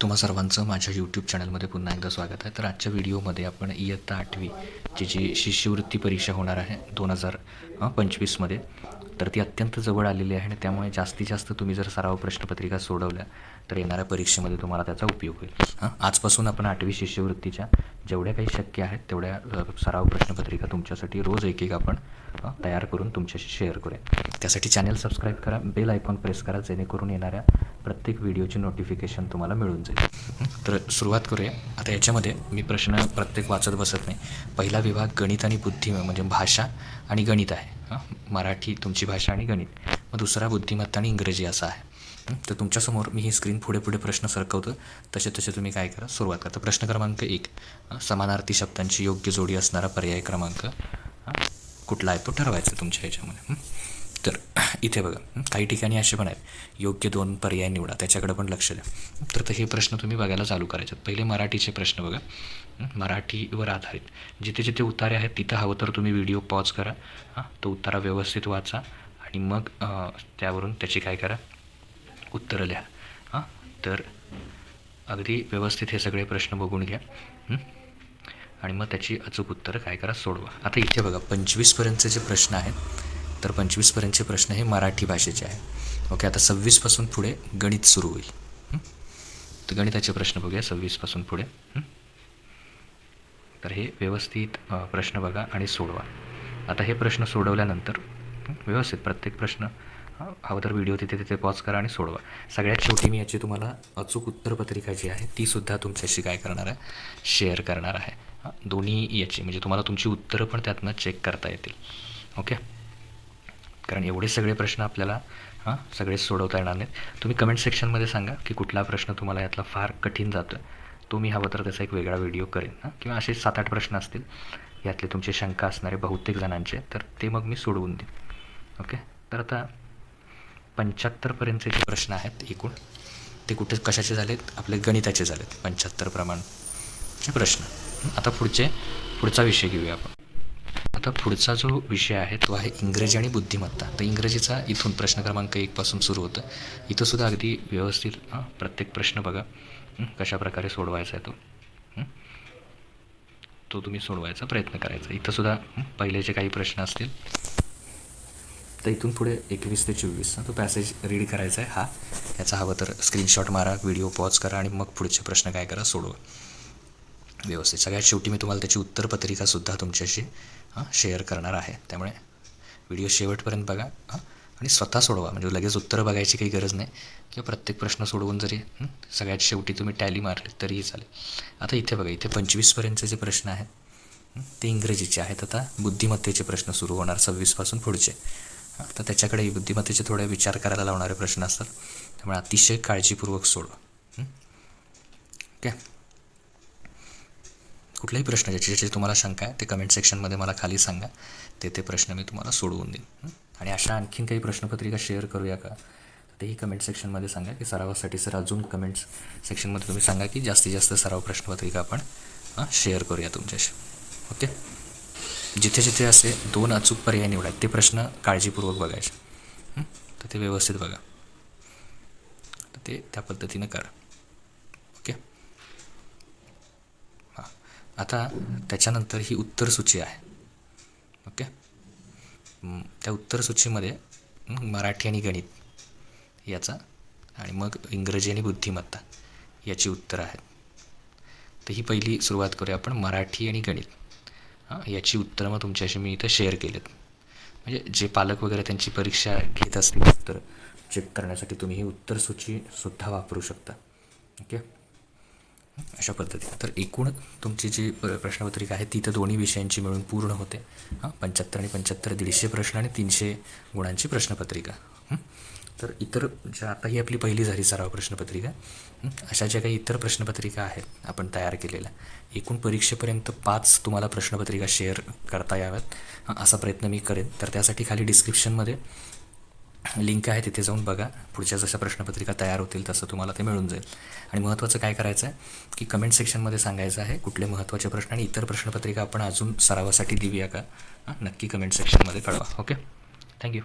तुम्हा सर्वांचं माझ्या यूट्यूब चॅनलमध्ये पुन्हा एकदा स्वागत आहे. तर आजच्या व्हिडिओमध्ये आपण इयत्ता आठवीची जी शिष्यवृत्ती परीक्षा होणार आहे दोन हजार पंचवीसमध्ये तर ती अत्यंत जवळ आलेली आहे आणि त्यामुळे जास्तीत जास्त तुम्ही जर सराव प्रश्नपत्रिका सोडवल्या तर येणाऱ्या परीक्षेमध्ये तुम्हाला त्याचा उपयोग होईल. हां आजपासून आपण आठवी शिष्यवृत्तीच्या जेवढ्या काही शक्य आहेत तेवढ्या सराव प्रश्नपत्रिका तुमच्यासाठी रोज एक एक आपण तयार करून तुमच्याशी शेअर करूया. त्यासाठी चॅनल सबस्क्राईब करा बेल आयकॉन प्रेस करा जेणेकरून येणाऱ्या प्रत्येक व्हिडिओची नोटिफिकेशन तुम्हाला मिळून जाईल. तर सुरुवात करूया. आता याच्यामध्ये मी प्रश्न प्रत्येक वाचत बसत नाही. पहिला विभाग गणित आणि बुद्धिमत्ता म्हणजे भाषा आणि गणित आहे. हां मराठी तुमची भाषा आणि गणित. मग दुसरा बुद्धिमत्ता आणि इंग्रजी असा आहे. तर तुमच्यासमोर मी ही स्क्रीन पुढे पुढे प्रश्न सरकवतो तसे तसे तुम्ही काय करा सुरुवात करा. तर प्रश्न क्रमांक एक. समानार्थी शब्दांची योग्य जोडी असणारा पर्याय क्रमांक. कुठला आहे तो ठरवायचा तुमच्या ह्याच्यामध्ये. इथे बघा. काही ठिकाणी असे पण आहेत. योग्य दोन पर्याय निवडा. त्याच्याकडे पण लक्ष द्या. तर हे प्रश्न तुम्ही बघायला चालू करायचे पहिले मराठीचे प्रश्न बघा. मराठीवर आधारित. जिथे जिथे उतारे आहेत तिथं हवं तर तुम्ही व्हिडिओ पॉज करा. हां तो उतारा व्यवस्थित वाचा आणि मग त्यावरून त्याची काय करा? उत्तरं लिहा. हां तर अगदी व्यवस्थित हे सगळे प्रश्न बघून घ्या. आणि मग त्याची अचूक उत्तरं काय करा? सोडवा. आता इथे बघा. पंचवीसपर्यंतचे जे प्रश्न आहेत तर पंचवीसपर्यंतचे प्रश्न हे मराठी भाषेचे आहे. ओके आता सव्वीसपासून पुढे गणित सुरू होईल. तर गणिताचे प्रश्न बघूया सव्वीसपासून पुढे. तर हे व्यवस्थित प्रश्न बघा आणि सोडवा. आता हे प्रश्न सोडवल्यानंतर व्यवस्थित प्रत्येक प्रश्न अगोदर व्हिडिओ तिथे तिथे पॉज करा आणि सोडवा. सगळ्यात शेवटी मी याची तुम्हाला अचूक उत्तरपत्रिका जी आहे तीसुद्धा तुमच्याशी काय करणार आहे शेअर करणार आहे. दोन्ही याची म्हणजे तुम्हाला तुमची उत्तरं पण त्यातनं चेक करता येतील. ओके कारण एवढे सगळे प्रश्न आपल्याला हां सगळेच सोडवता येणार नाहीत. तुम्ही कमेंट सेक्शनमध्ये सांगा की कुठला प्रश्न तुम्हाला यातला फार कठीण जातो आहे तो मी हवं तर त्याचा एक वेगळा व्हिडिओ करेन हां. किंवा असे सात आठ प्रश्न असतील यातले तुमचे शंका असणारे बहुतेक जणांचे तर ते मग मी सोडवून देईन. ओके तर आता पंच्याहत्तरपर्यंतचे जे प्रश्न आहेत एकूण ते कुठे कशाचे झालेत? आपले गणिताचे झालेत पंच्याहत्तर प्रमाणचे प्रश्न. आता पुढचे पुढचा विषय घेऊया आपण. आता पुढचा जो विषय आहे तो आहे इंग्रजी आणि बुद्धिमत्ता. तर इंग्रजीचा इथून प्रश्न क्रमांक एकपासून सुरू होतं. इथंसुद्धा अगदी व्यवस्थित हां प्रत्येक प्रश्न बघा. कशाप्रकारे कशा प्रकारे सोडवायचा आहे तो. तो तुम्ही सोडवायचा प्रयत्न करायचा. इथंसुद्धा पहिले जे काही प्रश्न असतील. तर इथून पुढे एकवीस ते चोवीस तो पॅसेज रीड करायचा आहे. हा याचा हवं तर स्क्रीनशॉट मारा व्हिडिओ पॉज करा आणि मग पुढचे प्रश्न काय करा सोडवा. व्यवस्थित. सगळ्यात शेवटी मी तुम्हाला त्याची उत्तरपत्रिकासुद्धा तुमच्याशी हां शेअर करणार आहे. त्यामुळे व्हिडिओ शेवटपर्यंत बघा हां आणि स्वतः सोडवा. म्हणजे लगेच उत्तरं बघायची काही गरज नाही. किंवा प्रत्येक प्रश्न सोडवून जरी सगळ्यात शेवटी तुम्ही टॅली मारले तरीही चालेल. आता इथे बघा इथे पंचवीसपर्यंतचे जे प्रश्न आहेत ते इंग्रजीचे आहेत. आता बुद्धिमत्तेचे प्रश्न सुरू होणार सव्वीसपासून पुढचे. तर त्याच्याकडे बुद्धिमत्तेचे थोडे विचार करायला लावणारे प्रश्न असतात. त्यामुळे अतिशय काळजीपूर्वक सोडवा. हं? ओके? कुठलाही प्रश्न ज्याच्याची तुम्हाला शंका आहे ते कमेंट सेक्शनमध्ये मला खाली सांगा. ते ते प्रश्न मी तुम्हाला सोडवून देईन. आणि अशा आणखीन काही प्रश्नपत्रिका शेअर करूया का? तेही कमेंट सेक्शनमध्ये सांगा की सरावासाठी सर अजून कमेंट्स सेक्शनमध्ये तुम्ही सांगा की जास्तीत जास्त सराव प्रश्नपत्रिका आपण हां शेअर करूया तुमच्याशी. ओके जिथे जिथे असे दोन अचूक पर्याय निवडा ते प्रश्न काळजीपूर्वक बघायचे. तर ते व्यवस्थित बघा. तर ते त्या पद्धतीनं करा ओके हां आता त्याच्यानंतर ही उत्तरसूची आहे. ओके? त्या उत्तरसूचीमध्ये सूचीमध्ये मराठी आणि गणित याचा आणि मग इंग्रजी आणि बुद्धिमत्ता याची उत्तरं आहेत. तर ही पहिली सुरुवात करूया आपण मराठी आणि गणित. हां याची उत्तरं मग तुमच्याशी मी इथं शेअर केलेत. म्हणजे जे पालक वगैरे त्यांची परीक्षा घेत असतील उत्तर चेक करण्यासाठी तुम्ही ही उत्तरसूचीसुद्धा वापरू शकता. ओके? अशा पद्धती तर एकूण तुमची जी प्रश्नपत्रिका आहे ती तर दोन्ही विषयांची मिळून पूर्ण होते. हां पंच्याहत्तर आणि पंच्याहत्तर दीडशे प्रश्न आणि तीनशे गुणांची प्रश्नपत्रिका. तर इतर ज्या आता ही आपली पहिली झाली सराव प्रश्नपत्रिका. अशा ज्या काही इतर प्रश्नपत्रिका आहेत आपण तयार केलेल्या एकूण परीक्षेपर्यंत पाच तुम्हाला प्रश्नपत्रिका शेअर करता याव्यात. असा प्रयत्न मी करेन. तर त्यासाठी खाली डिस्क्रिप्शनमध्ये लिंक आहे तिथे जाऊन बघा. पुढच्या जशा प्रश्नपत्रिका तयार होतील तसं तुम्हाला ते मिळून जाईल. आणि महत्त्वाचं काय करायचं आहे की कमेंट सेक्शनमध्ये सांगायचं आहे कुठले महत्त्वाचे प्रश्न आणि इतर प्रश्नपत्रिका आपण अजून सरावासाठी देऊया का? हां नक्की कमेंट सेक्शनमध्ये कळवा. Okay thank you